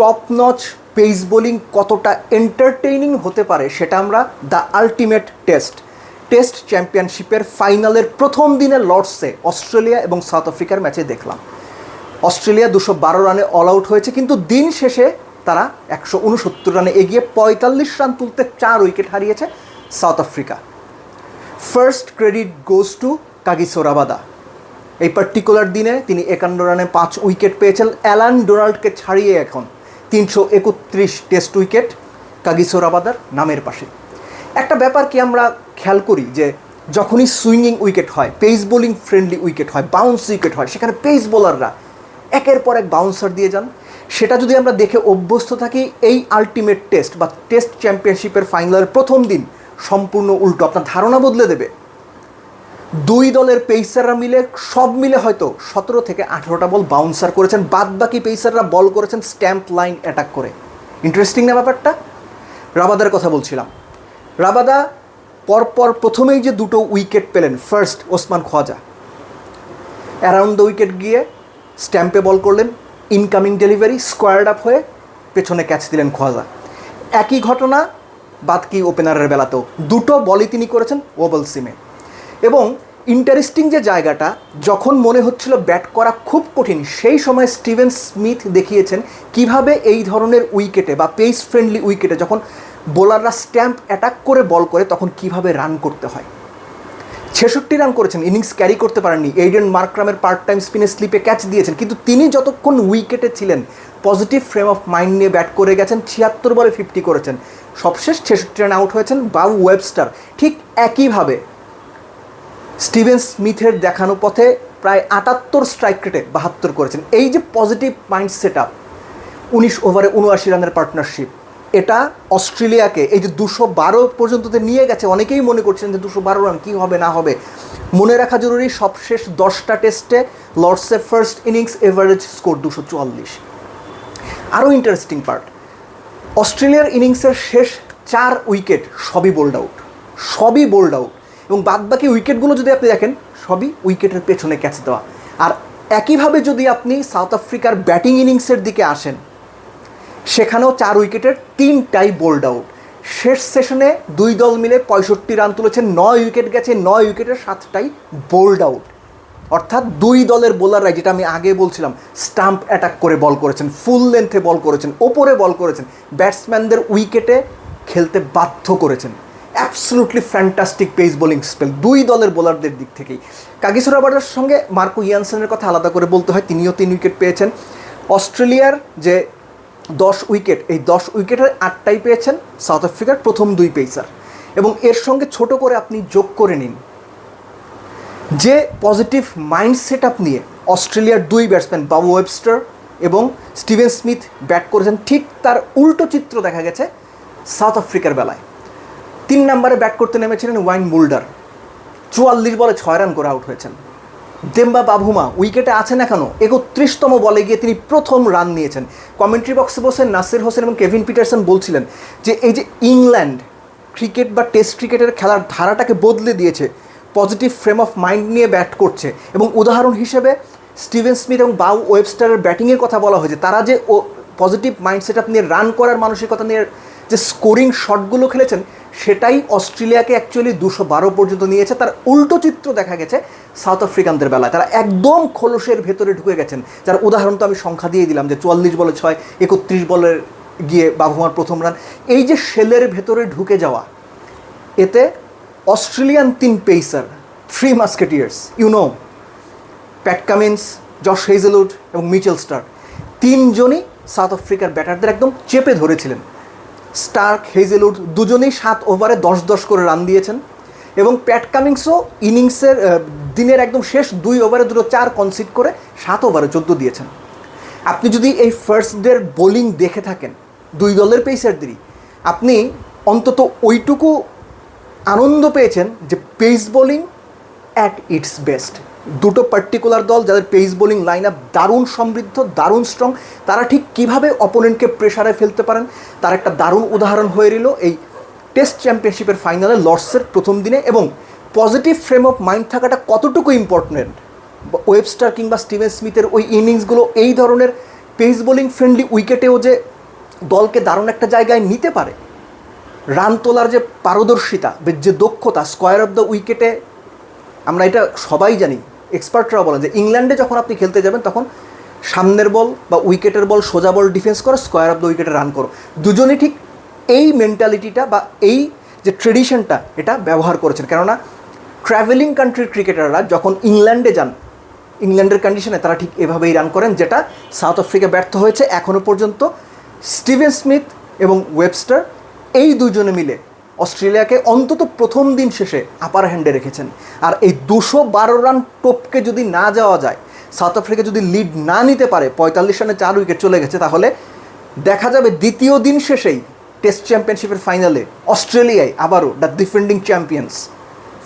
Top notch pace bowling কতটা entertaining হতে পারে সেটা আমরা দ্য আলটিমেট টেস্ট টেস্ট চ্যাম্পিয়নশিপের ফাইনালের প্রথম দিনে লর্ডসে অস্ট্রেলিয়া এবং সাউথ আফ্রিকার ম্যাচে দেখলাম। অস্ট্রেলিয়া দুশো বারো রানে অল আউট হয়েছে, কিন্তু দিন শেষে তারা একশো উনসত্তর রানে এগিয়ে পঁয়তাল্লিশ রান তুলতে চার উইকেট হারিয়েছে South Africa. First credit goes to Kagiso Rabada এই পার্টিকুলার দিনে তিনি একান্ন রানে পাঁচ উইকেট পেয়েছেন। অ্যালান ডোনাল্ডকে ছাড়িয়ে এখন তিনশো একত্রিশ টেস্ট উইকেট কাগিসো রাবাদার নামের পাশে। একটা ব্যাপার কি আমরা খেয়াল করি যে যখনই সুইঙ্গিং উইকেট হয়, পেস বোলিং ফ্রেন্ডলি উইকেট হয়, বাউন্স উইকেট হয়, সেখানে পেস বোলাররা একের পর এক বাউন্সার দিয়ে যান। সেটা যদি আমরা দেখে অভ্যস্ত থাকি, এই আলটিমেট টেস্ট বা টেস্ট চ্যাম্পিয়নশিপের ফাইনালের প্রথম দিন সম্পূর্ণ উল্টো। আপনার ধারণা বদলে দেবে। দুই দলের পেসাররা মিলে, সব মিলে হয়তো সতেরো থেকে আঠেরোটা বল বাউন্সার করেছেন। বাদ বাকি পেসাররা বল করেছেন স্ট্যাম্প লাইন অ্যাটাক করে। ইন্টারেস্টিং না ব্যাপারটা? রাবাদার কথা বলছিলাম। রাবাদা পরপর প্রথমেই যে দুটো উইকেট পেলেন first Usman Khawaja. Around the wicket গিয়ে স্ট্যাম্পে বল করলেন ইনকামিং ডেলিভারি স্কোয়ার্ড আপ হয়ে পেছনে ক্যাচ দিলেন খোয়াজা। একই ঘটনা বাদকি ওপেনারের বেলাতেও। দুটো বলই তিনি করেছেন ওভাল সিমে এবং ইন্টারেস্টিং যে জায়গাটা, যখন মনে হচ্ছিল ব্যাট করা খুব কঠিন, সেই সময় স্টিভেন স্মিথ দেখিয়েছেন কীভাবে এই ধরনের উইকেটে বা পেস ফ্রেন্ডলি উইকেটে যখন বোলাররা স্ট্যাম্প অ্যাটাক করে বল করে, তখন কীভাবে রান করতে হয়। ছেষট্টি রান করেছেন ইনিংস ক্যারি করতে পারেননি। এইডেন মার্ক্রামের পার্ট টাইম স্পিনে স্লিপে ক্যাচ দিয়েছেন। কিন্তু তিনি যতক্ষণ উইকেটে ছিলেন পজিটিভ ফ্রেম অফ মাইন্ড নিয়ে ব্যাট করে গেছেন, ছিয়াত্তর বলে ফিফটি করেছেন। সবশেষ ছেষট্টি রান আউট হয়েছেন বাউ ওয়েবস্টার। ঠিক একইভাবে স্টিভেন স্মিথের দেখানো পথে প্রায় আটাত্তর স্ট্রাইক রেটে বাহাত্তর করেছেন। এই যে পজিটিভ মাইন্ড সেট আপ উনিশ ওভারে উনআশি রানের পার্টনারশিপ এটা অস্ট্রেলিয়াকে এই যে দুশো বারো পর্যন্ত নিয়ে গেছে, অনেকেই মনে করছেন যে দুশো বারো রান কী হবে, না হবে। মনে রাখা জরুরি, সবশেষ দশটা টেস্টে লর্ডসে ফার্স্ট ইনিংস এভারেজ স্কোর দুশো চুয়াল্লিশ। আরও ইন্টারেস্টিং পার্ট অস্ট্রেলিয়ার ইনিংসের শেষ চার উইকেট সবই বোল্ড আউট সবই বোল্ড আউট এবং বাদবাকি উইকেটগুলো যদি আপনি দেখেন, সবই উইকেটের পেছনে ক্যাচ দেওয়া। আর একইভাবে যদি আপনি সাউথ আফ্রিকার ব্যাটিং ইনিংসের দিকে আসেন, সেখানেও চার উইকেটের তিনটাই বোল্ড আউট। শেষ সেশনে দুই দল মিলে পঁয়ষট্টি রান তুলেছেন নয় উইকেট গেছে, নয় উইকেটের সাতটাই বোল্ড আউট। অর্থাৎ দুই দলের বোলাররাই, যেটা আমি আগে বলছিলাম, স্টাম্প অ্যাটাক করে বল করেছেন, ফুল লেন্থে বল করেছেন, ওপরে বল করেছেন, ব্যাটসম্যানদের উইকেটে খেলতে বাধ্য করেছেন। Absolutely fantastic pace bowling spell দুই দলের বোলারদের দিক থেকেই। কাগিসোর রাবার্ডের সঙ্গে মার্কো ইয়ানসেনের কথা আলাদা করে বলতে হয়, তিনিও তিন উইকেট পেয়েছেন। অস্ট্রেলিয়ার যে দশ উইকেট, এই দশ উইকেটের আটটাই পেয়েছেন সাউথ আফ্রিকার প্রথম দুই পেসার এবং এর সঙ্গে ছোট করে আপনি যোগ করে নিন। যে পজিটিভ মাইন্ড সেট আপ নিয়ে অস্ট্রেলিয়ার দুই ব্যাটসম্যান বাবু ওয়েবস্টার এবং স্টিভেন স্মিথ ব্যাট করেছেন, ঠিক তার উল্টো চিত্র দেখা গেছে সাউথ আফ্রিকার বেলায়। তিন নম্বরে ব্যাট করতে নেমেছিলেন ওয়াইন মুল্ডার। চুয়াল্লিশ বলে ছয় রান করে আউট হয়েছেন। দেম্বা বাভুমা উইকেটে আছেন এখনও একত্রিশতম বলে গিয়ে তিনি প্রথম রান নিয়েছেন। কমেন্ট্রি বক্সে বসে নাসির হোসেন এবং কেভিন পিটারসন বলছিলেন যে, এই যে ইংল্যান্ড ক্রিকেট বা টেস্ট ক্রিকেটের খেলার ধারাটাকে বদলে দিয়েছে পজিটিভ ফ্রেম অফ মাইন্ড নিয়ে ব্যাট করছে এবং উদাহরণ হিসেবে স্টিভেন স্মিথ এবং বাউ ওয়েবস্টারের ব্যাটিংয়ের কথা বলা হয়েছে। তারা যে ও পজিটিভ মাইন্ড সেট আপ নিয়ে রান করার মানসিকতা নিয়ে যে স্কোরিং শটগুলো খেলেছেন, সেটাই অস্ট্রেলিয়াকে অ্যাকচুয়ালি দুশো বারো পর্যন্ত নিয়েছে। তার উল্টো চিত্র দেখা গেছে সাউথ আফ্রিকানদের বেলায়। তারা একদম খোলসের ভেতরে ঢুকে গেছেন। যার উদাহরণ তো আমি সংখ্যা দিয়ে দিলাম যে চুয়াল্লিশ বলে ছয়, একত্রিশ বলের গিয়ে বাবুমার প্রথম রান এই যে সেলের ভেতরে ঢুকে যাওয়া, এতে অস্ট্রেলিয়ান তিন pacer three musketeers you know Pat Cummins Josh Hazlewood এবং মিচেল স্টার তিনজনই সাউথ আফ্রিকার ব্যাটারদের একদম চেপে ধরেছিলেন। স্টার্ক, হেজেলউড দুজনেই সাত ওভারে দশ দশ করে রান দিয়েছেন এবং প্যাট কামিংসও ইনিংসের দিনের একদম শেষ দুই ওভারে দুটো চার কনসিড করে সাত ওভারে চোদ্দ দিয়েছেন। আপনি যদি এই ফার্স্ট ডের বোলিং দেখে থাকেন, দুই দলের পেসারদেরই আপনি অন্তত ওইটুকু আনন্দ পেয়েছেন যে pace bowling at its best দুটো পার্টিকুলার দল যাদের পেস বোলিং লাইন আপ দারুণ সমৃদ্ধ, দারুণ স্ট্রং তারা ঠিক কীভাবে অপোনেন্টকে প্রেশারে ফেলতে পারেন? তার একটা দারুণ উদাহরণ হয়ে রইল এই টেস্ট চ্যাম্পিয়নশিপের ফাইনালে লর্ডসের প্রথম দিনে এবং পজিটিভ ফ্রেম অফ মাইন্ড থাকাটা কতটুকু ইম্পর্টেন্ট ওয়েবস্টার কিংবা স্টিভেন স্মিথের ওই ইনিংসগুলো এই ধরনের পেস বোলিং ফ্রেন্ডলি উইকেটেও যে দলকে দারুণ একটা জায়গায় নিতে পারে? রান তোলার যে পারদর্শিতা, যে দক্ষতা স্কোয়ার অফ দ্য উইকেটে আমরা এটা সবাই জানি এক্সপার্টরা বলেন যে ইংল্যান্ডে যখন আপনি খেলতে যাবেন, তখন সামনের বল বা উইকেটের বল, সোজা বল ডিফেন্স করো স্কোয়ার অফ দ্য উইকেটে রান করো। দুজনেই ঠিক এই মেন্টালিটিটা বা এই যে ট্রেডিশনটা এটা ব্যবহার করেছেন। কেননা ট্রাভেলিং কান্ট্রির ক্রিকেটাররা যখন ইংল্যান্ডে যান, ইংল্যান্ডের কন্ডিশনে তারা ঠিক এভাবেই রান করেন, যেটা সাউথ আফ্রিকা ব্যর্থ হয়েছে। এখনও পর্যন্ত স্টিভেন স্মিথ এবং ওয়েবস্টার এই দুজনে মিলে অস্ট্রেলিয়াকে অন্তত প্রথম দিন শেষে আপার হ্যান্ডে রেখেছেন। আর এই দুশো বারো রান টোপকে যদি না যাওয়া যায় সাউথ আফ্রিকা যদি লিড না নিতে পারে, পঁয়তাল্লিশ রানে চার উইকেট চলে গেছে, তাহলে দেখা যাবে দ্বিতীয় দিন শেষেই টেস্ট চ্যাম্পিয়নশিপের ফাইনালে অস্ট্রেলিয়ায় আবারও দ্য ডিফেন্ডিং চ্যাম্পিয়ন্স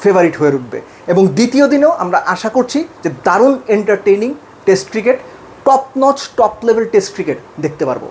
ফেভারিট হয়ে উঠবে। এবং দ্বিতীয় দিনেও আমরা আশা করছি যে দারুণ entertaining test cricket top notch top level test cricket দেখতে পারব।